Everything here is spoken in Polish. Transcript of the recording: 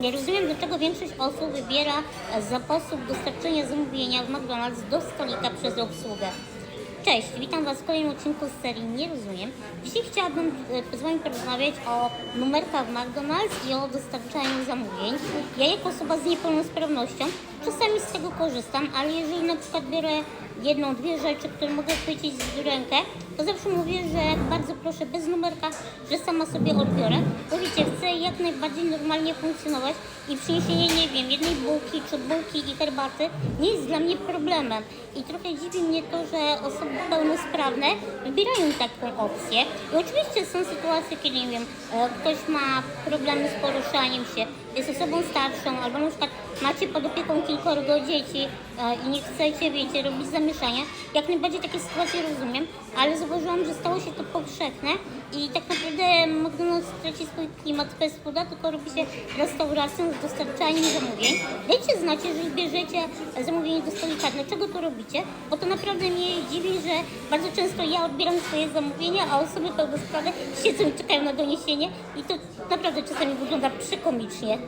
Nie rozumiem, dlaczego większość osób wybiera za sposób dostarczenia zamówienia w McDonald's do stolika przez obsługę. Cześć, witam Was w kolejnym odcinku z serii Nie Rozumiem. Dzisiaj chciałabym e, z Wami porozmawiać o numerkach w McDonald's i o dostarczaniu zamówień. Ja jako osoba z niepełnosprawnością czasami z tego korzystam, ale jeżeli na przykład biorę jedną, dwie rzeczy, które mogę chwycić w rękę, to zawsze mówię, że bardzo proszę bez numerka, że sama sobie odbiorę. Bo wiecie, chcę jak najbardziej normalnie funkcjonować i przyniesienie, nie wiem, jednej bułki czy bułki i herbaty nie jest dla mnie problemem. I trochę dziwi mnie to, że osoby pełnosprawne wybierają taką opcję. I oczywiście są sytuacje, kiedy, nie wiem, e, ktoś ma problemy z poruszaniem się, jest osobą starszą, albo na przykład macie pod opieką kilkoro dzieci e, i nie chcecie, wiecie, robić zamieszania. Jak najbardziej takie sytuacje rozumiem, ale zauważyłam, że stało się to powszechne i tak naprawdę McDonald's traci swój klimat fast fooda, tylko robi się restauracją z dostarczaniem zamówień. Dajcie znać, jeżeli bierzecie zamówienie do stolika, dlaczego to robicie, bo to naprawdę mnie dziwi, że bardzo często ja odbieram swoje zamówienia, a osoby pełnosprawne siedzą i czekają na doniesienie i to naprawdę czasami wygląda przekomicznie.